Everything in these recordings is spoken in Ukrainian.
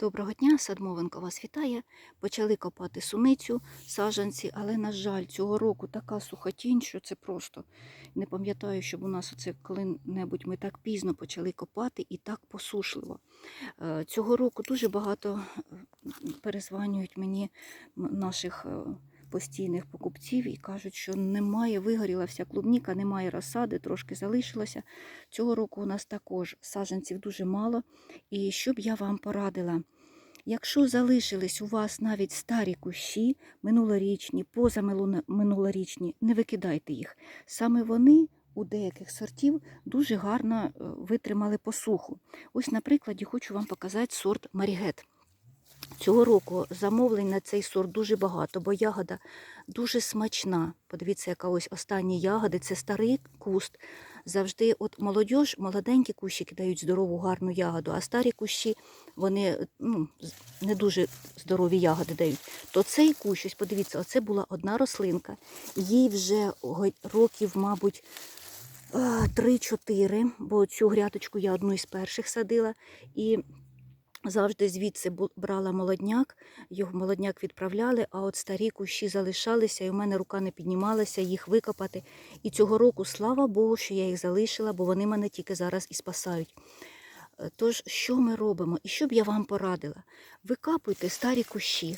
Доброго дня, Садмовенко вас вітає. Почали копати суницю, саджанці, але, на жаль, цього року така сухотінь, що це просто не пам'ятаю, щоб у нас оце коли-небудь ми так пізно почали копати і так посушливо. Е, Цього року дуже багато е, перезванюють мені наших е, постійних покупців і кажуть, що немає, вигоріла вся клубніка, немає розсади, трошки залишилося. Цього року у нас також саджанців дуже мало. І що б я вам порадила? Якщо залишились у вас навіть старі кущі, минулорічні, позаминулорічні, не викидайте їх. Саме вони у деяких сортів дуже гарно е, витримали посуху. Ось, на прикладі, хочу вам показати сорт Марігет. Цього року замовлень на цей сорт дуже багато, бо ягода дуже смачна. Подивіться, яка ось останні ягоди. Це старий куст. Завжди от молодь, молоденькі кущики дають здорову, гарну ягоду, а старі кущі вони ну, не дуже здорові ягоди дають. То цей кущ, ось подивіться, оце була одна рослинка. Їй вже років, мабуть, е, 3-4, бо цю грядочку я одну із перших садила. І Завжди звідси брала молодняк, його молодняк відправляли, а от старі кущі залишалися, і в мене рука не піднімалася їх викопати. І цього року, слава Богу, що я їх залишила, бо вони мене тільки зараз і спасають. Е, Тож, що ми робимо? І що б я вам порадила? Викапуйте старі кущі.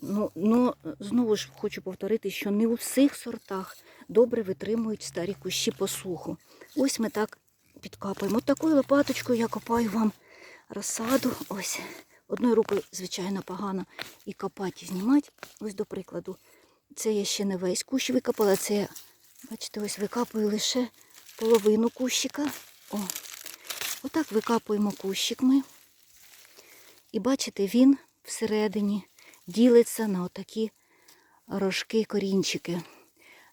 Ну, ну, знову ж хочу повторити, що не у всіх сортах добре витримують старі кущі посуху. Ось ми так підкапаємо. От такою лопаточкою я копаю вам розсаду. Ось. Одною рукою, звичайно, погано і копати, і знімати. Ось до прикладу. Це я ще не весь кущ викопала. Це бачите, ось викапую лише половину кущика. О. Отак викапуємо кущик ми. І бачите, він всередині ділиться на отакі рожки, корінчики.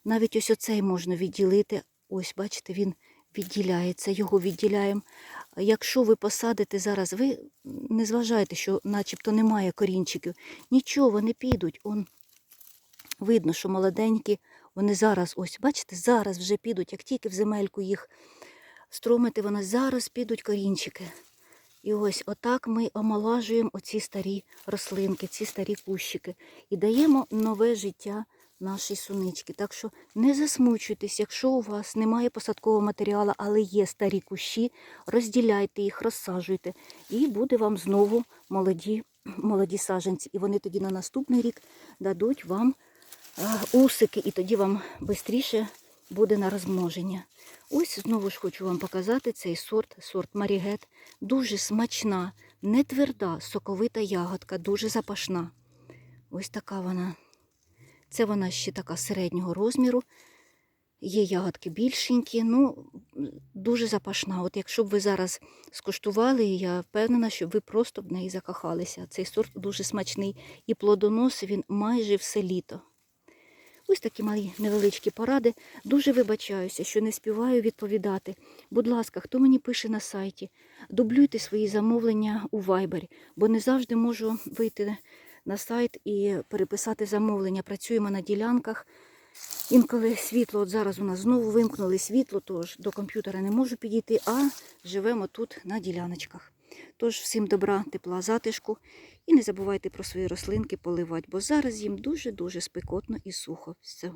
Навіть ось оцей можна відділити. Ось, бачите, він відділяється, його відділяємо. Якщо ви посадите зараз, ви не зважайте, що начебто немає корінчиків. Нічого, вони підуть. Он видно, що молоденькі, вони зараз, ось, бачите, зараз вже підуть, як тільки в земельку їх стромити, вони зараз підуть корінчики. І ось отак ми омолажуємо оці старі рослинки, ці старі кущики і даємо нове життя нашій сунички. Так що не засмучуйтесь, якщо у вас немає посадкового матеріалу, але є старі кущі, розділяйте їх, розсаджуйте, і буде вам знову молоді, молоді саджанці. І вони тоді на наступний рік дадуть вам е, усики, і тоді вам швидше буде на розмноження. Ось знову ж хочу вам показати цей сорт, сорт Марігет. Дуже смачна, не тверда, соковита ягодка, дуже запашна. Ось така вона. Це вона ще така середнього розміру. Є ягодки більшенькі, ну дуже запашна. От якщо б ви зараз скуштували, я впевнена, що ви просто в неї закохалися. Цей сорт дуже смачний і плодоносить він майже все літо. Ось такі мої невеличкі поради. Дуже вибачаюся, що не співаю відповідати. Будь ласка, хто мені пише на сайті, дублюйте свої замовлення у Viber, бо не завжди можу вийти на сайт і переписати замовлення. Працюємо на ділянках. Інколи світло, от зараз у нас знову вимкнули світло, тож до комп'ютера не можу підійти, а живемо тут на діляночках. Тож всім добра, тепла, затишку і не забувайте про свої рослинки поливати, бо зараз їм дуже-дуже спекотно і сухо. Все.